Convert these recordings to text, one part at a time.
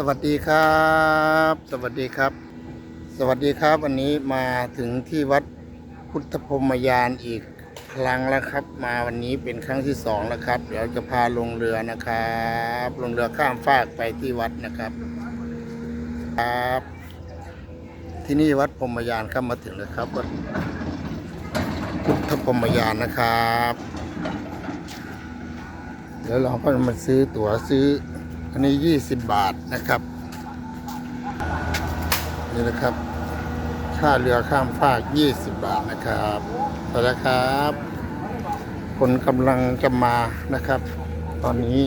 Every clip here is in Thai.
สวัสดีครับ สวัสดีครับ สวัสดีครับ วันนี้มาถึงที่วัดพุทธพรมยานอีกครั้งแล้วครับ มาวันนี้เป็นครั้งที่สองแล้วครับ เดี๋ยวจะพาลงเรือนะครับลงเรือข้ามฟากไปที่วัดนะครับ ครับ ที่นี่วัดพรมยานเข้ามาถึงแล้วครับวัดพุทธพรมยานนะครับ เดี๋ยวเราก็มาซื้อตั๋วซื้อ อันนี้ 20 บาทนะครับ นี่นะครับ ค่าเรือข้ามฟาก 20 บาทนะครับไปแล้วครับ คนกำลังจะมานะครับ ตอนนี้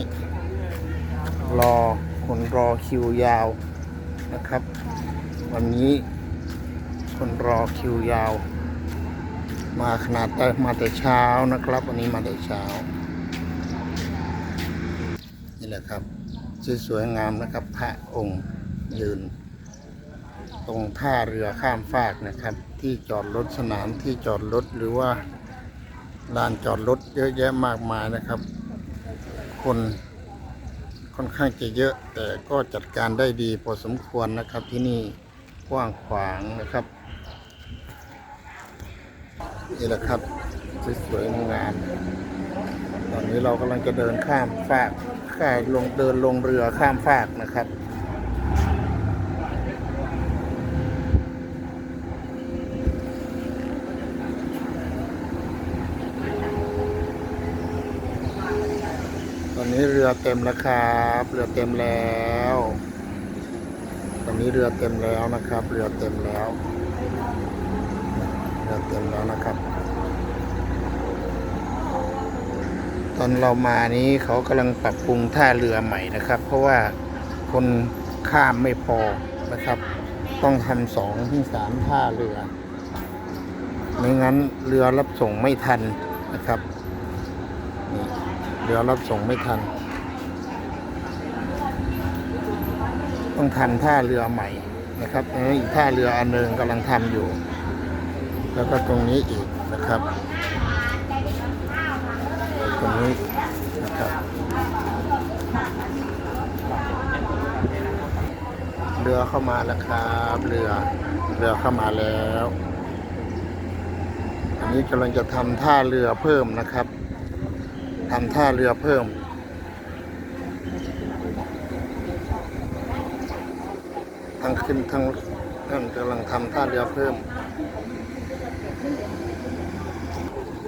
รอคนรอคิวยาวนะครับ วันนี้ คนรอคิวยาว มาขนาดแต่มาแต่เช้านะครับ วันนี้มาแต่เช้านี่แหละครับ สวยๆงามนะครับ พระองค์ยืน ตรงท่าเรือข้ามฟากนะครับ ที่จอดรถสนามที่จอดรถหรือว่าลานจอดรถเยอะแยะมากมายนะครับ คนค่อนข้างจะเยอะ แต่ก็จัดการได้ดีพอสมควรนะครับที่นี่กว้างขวางนะครับนี่แหละครับสวยๆงามตอนนี้เรากำลังจะเดินข้ามฟาก ข้าลงเดินลงเรือข้ามฟากนะครับ ตอนนี้เรือเต็มแล้วครับ เรือเต็มแล้ว ตอนนี้เรือเต็มแล้วนะครับ เรือเต็มแล้ว เรือเต็มแล้วนะครับ อนเรามานี้เขากำลังปรับปรุงท่าเรือใหม่นะครับ เพราะว่าคนข้ามไม่พอนะครับ ต้องทำสองถึงสามท่าเรือไม่งั้นเรือรับส่งไม่ทันนะครับเรือรับส่งไม่ทัน ต้องทำท่าเรือใหม่นะครับอีกท่าเรืออันหนึ่งกำลังทำอยู่ แล้วก็ตรงนี้อีกนะครับ ตรงนี้นะครับเรือเข้ามาแล้วครับเรือเรือเข้ามาแล้ว อันนี้กำลังจะทำท่าเรือเพิ่มนะครับทำท่าเรือเพิ่มทั้งขึ้นทั้งนั่นกำลังทำท่าเรือเพิ่ม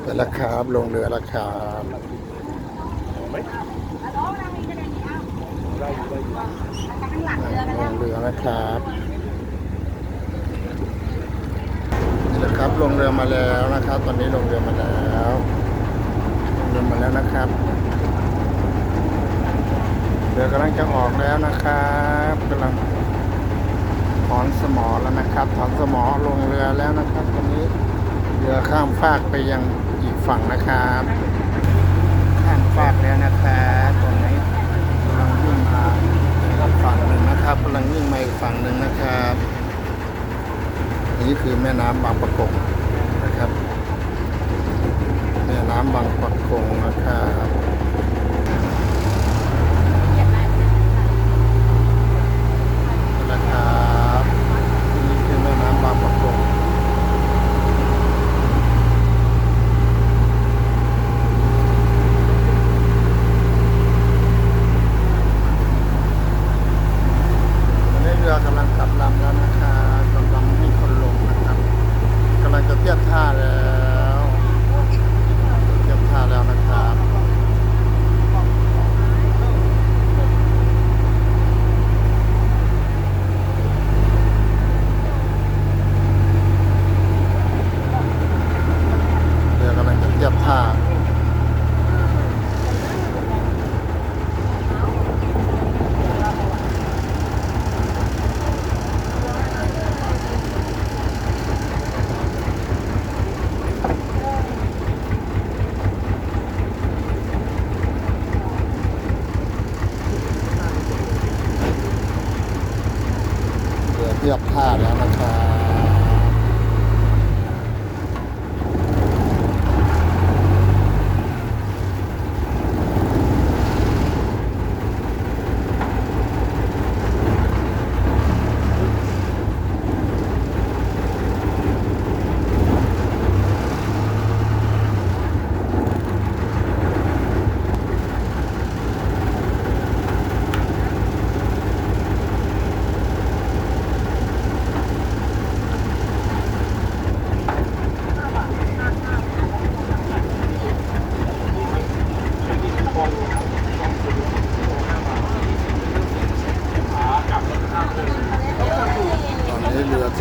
ไปแล้วครับลงเรือแล้วครับลงเรือนะครับนี่แหละครับลงเรือมาแล้วนะครับ ตอนนี้ลงเรือมาแล้วลงเรือมาแล้วนะครับเรือกำลังจะออกแล้วนะครับกำลังถอนสมอแล้วนะครับถอนสมอลงเรือแล้วนะครับตอนนี้เรือข้ามฟากไปยัง ฝั่งนะครับข้ามฟากแล้วนะครับตรงนี้กำลังวิ่งมาอีกฝั่งหนึ่งนะครับกำลังวิ่งมาอีกฝั่งหนึ่งนะครับอันนี้คือแม่น้ำบางประกงนะครับ แม่น้ำบางประกงนะครับนี่คือแม่น้ำบางประกง ตอนนี้เรือกำลังกลับลำแล้วนะครับกำลังให้คนลงนะครับกำลังจะเทียบท่าแล้วเทียบท่าแล้วนะครับเรือกำลังจะเทียบท่า เรือเทียบท่าแล้วนะครับ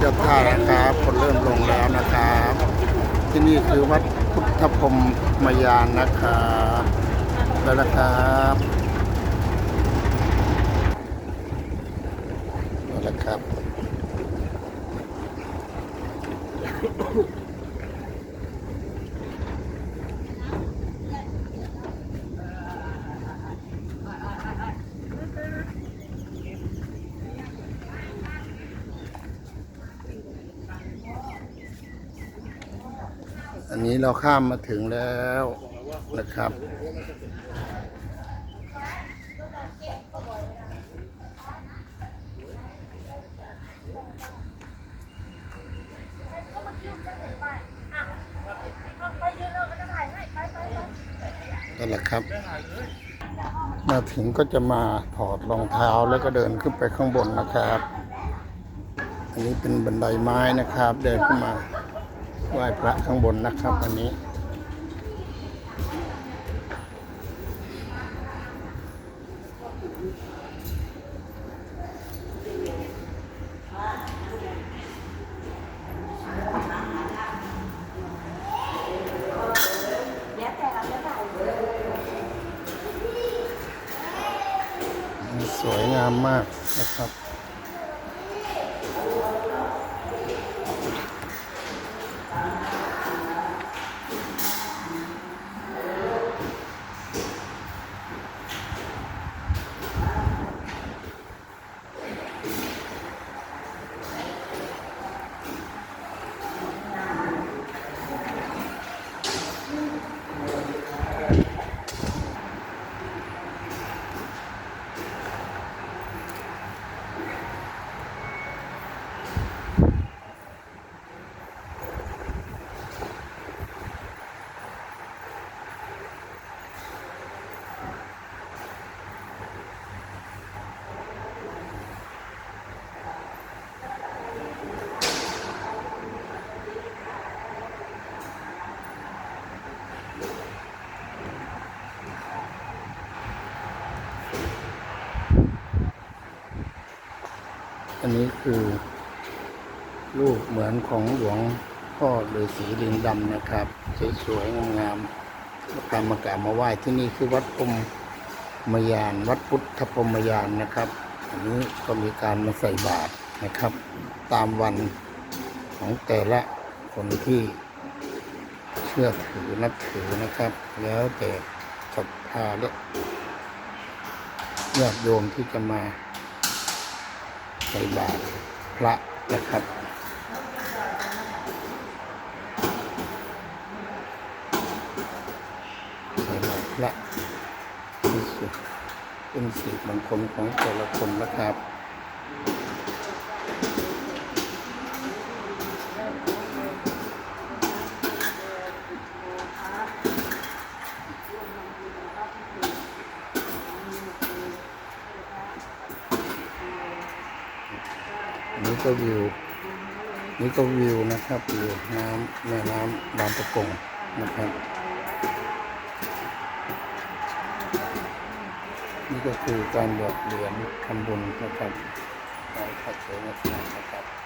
ทียบท่านะ ครับคนเริ่มลงแล้วนะครับ ที่นี่คือวัดพุทธพรมมยานนะครับแล้วนะครับแล้วนะครับ นี้เราข้ามมาถึงแล้วนะครับ นั่นแหละครับ มาถึงก็จะมาถอดรองเท้าแล้วก็เดินขึ้นไปข้างบนนะครับ อันนี้เป็นบันไดไม้นะครับ เดินขึ้นมา ไหว้พระข้างบนนะครับอันนี้สวยงามมากนะครับ อันนี้คือรูปเหมือนของหลวงพ่อฤาษีลิงดำนะครับสวยๆงามๆมาการมากราบมาไหว้ที่นี่คือวัดพรหมยาน วัดพุทธพรมยานนะครับ อันนี้ก็มีการมาใส่บาตรนะครับ ตามวันของแต่ละคนที่เชื่อถือนับถือนะครับ แล้วแต่ศรัทธาและญาติโยมที่จะมา ใส่บาตรพระนะครับใส่บาตรพระที่สุดเป็นสิริมงคลของแต่ละคนนะครับ วิว นี่ก็วิวนะครับวิวน้ำแม่น้ำบางประกงนะครับ นี่ก็คือการหยอดเหรียญทำบุญนะครับในพระเสนาสงนะครับ